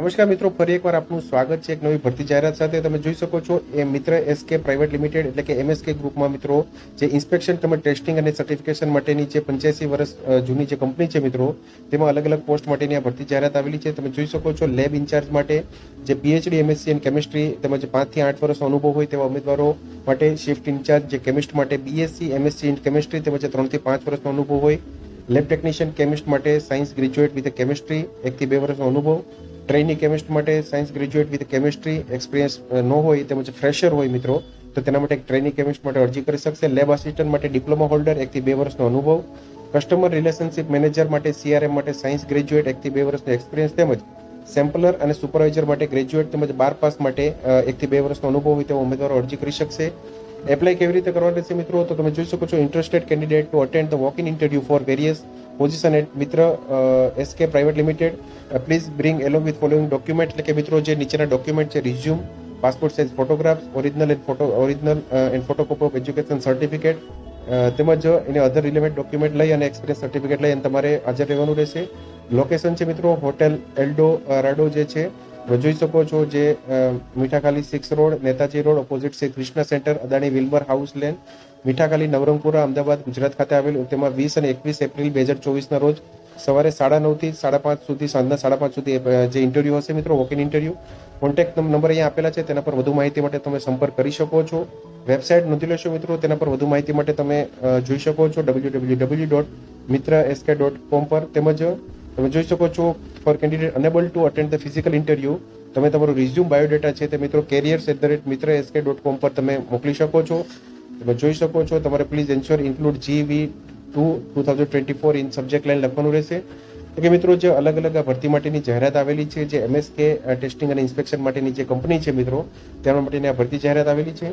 નમસ્કાર મિત્રો, ફરી એકવાર આપનું સ્વાગત છે એક નવી ભરતી જાહેરાત સાથે. તમે જોઈ શકો છો, એ મિત્ર એસકે પ્રાઇવેટ લિમિટેડ એટલે કે એમએસકે ગ્રુપમાં મિત્રો, જે ઇન્સ્પેક્શન તેમજ ટેસ્ટિંગ અને સર્ટિફિકેશન માટેની જે પંચ્યાસી વર્ષ જૂની જે કંપની છે મિત્રો, તેમાં અલગ અલગ પોસ્ટ માટેની આ ભરતી જાહેરાત આવેલી છે. તમે જોઈ શકો છો લેબ ઇન્ચાર્જ માટે જે પીએચડી એમએસસી એન્ડ કેમિસ્ટ્રી તેમજ પાંચથી આઠ વર્ષનો અનુભવ હોય તેવા ઉમેદવારો માટે શિફ્ટ ઇન્ચાર્જ જે કેમિસ્ટ માટે બીએસસી એમએસસી ઇન કેમિસ્ટ્રી તેમજ ત્રણથી પાંચ વર્ષનો અનુભવ હોય. લેબ ટેકનિશિયન કેમિસ્ટ માટે સાયન્સ ગ્રેજ્યુએટ વિથ કેમિસ્ટ્રી એકથી બે વર્ષનો અનુભવ. ટ્રેની કેમિસ્ટ માટે science graduate with chemistry experience ન હોય, તેમજ ફ્રેશર હોય મિત્રો, તો તેના માટે એક ટ્રેની કેમિસ્ટ માટે અરજી કરી શકશે. લેબ આસિસ્ટન્ટ માટે ડિપ્લોમા હોલ્ડર એકથી બે વર્ષનો અનુભવ. કસ્ટમર રિલેશનશિપ મેનેજર માટે સીઆરએમ માટે સાયન્સ ગ્રેજ્યુએટ એકથી બે વર્ષનો એક્સપિરિયન્સ તેમજ સેમ્પલર અને સુપરવાઇઝર માટે ગ્રેજ્યુએટ તેમજ બાર પાસ માટે એકથી બે વર્ષનો અનુભવ હોય તેવા ઉમેદવારો અરજી કરી શકશે. એપ્લાય કેવી રીતે કરવા રહેશે મિત્રો? તો તમે જોઈ શકો છો interested candidate to attend the walk in interview for various position at Mitra SK private limited please bring along with following document એટલે કે મિત્રો જે નીચેના ડોક્યુમેન્ટ છે resume passport size photographs original and photo original and photocopy of education certificate તેમજ એને અધર relevant document લઈ અને એક્સપિરિયન્સ સર્ટિફિકેટ લઈ અને તમારે હાજર રહેવાનું રહેશે. લોકેશન છે, મિત્રો હોટેલ એલ્ડો રાડો જે છે જોઈ શકો છો જે Mithakhali six road, Netaji road opposite Shri Krishna centre Adani Wilbur house lane Mithakhali Navrangpura, Ahmedabad, Gujarat ખાતે આવેલું તેમાં વીસ અને એકવીસ એપ્રિલ બે હજાર ચોવીસના રોજ સવારે સાડા નવથી સાડા પાંચ સુધી, સાંજના સાડા પાંચ સુધી જે ઇન્ટરવ્યુ હશે મિત્રો walk in interview contact number અહીંયા આપેલા છે, તેના પર વધુ માહિતી માટે તમે સંપર્ક કરી શકો છો. વેબસાઇટ નોંધી લેશો મિત્રો, તેના પર વધુ માહિતી માટે તમે જોઈ શકો છો W W W dot Mitra SK dot com પર તેમજ તમે જોઈ શકો છો for candidate enable to attend the physical interview તમે તમારું રિઝ્યુમ બાયોડેટા છે તે મિત્રો careers at the rate Mitra SK dot com પર તમે મોકલી શકો છો. તમે જોઈ શકો છો, તમારે please ensure include GV two two thousand twenty four in subject line લખવાનું રહેશે. કે મિત્રો, જે અલગ અલગ ભરતી માટેની જાહેરાત આવેલી છે, જે એમએસકે ટેસ્ટિંગ અને ઇન્સ્પેક્શન માટેની જે કંપની છે મિત્રો, તેના માટેની આ ભરતી જાહેરાત આવેલી છે.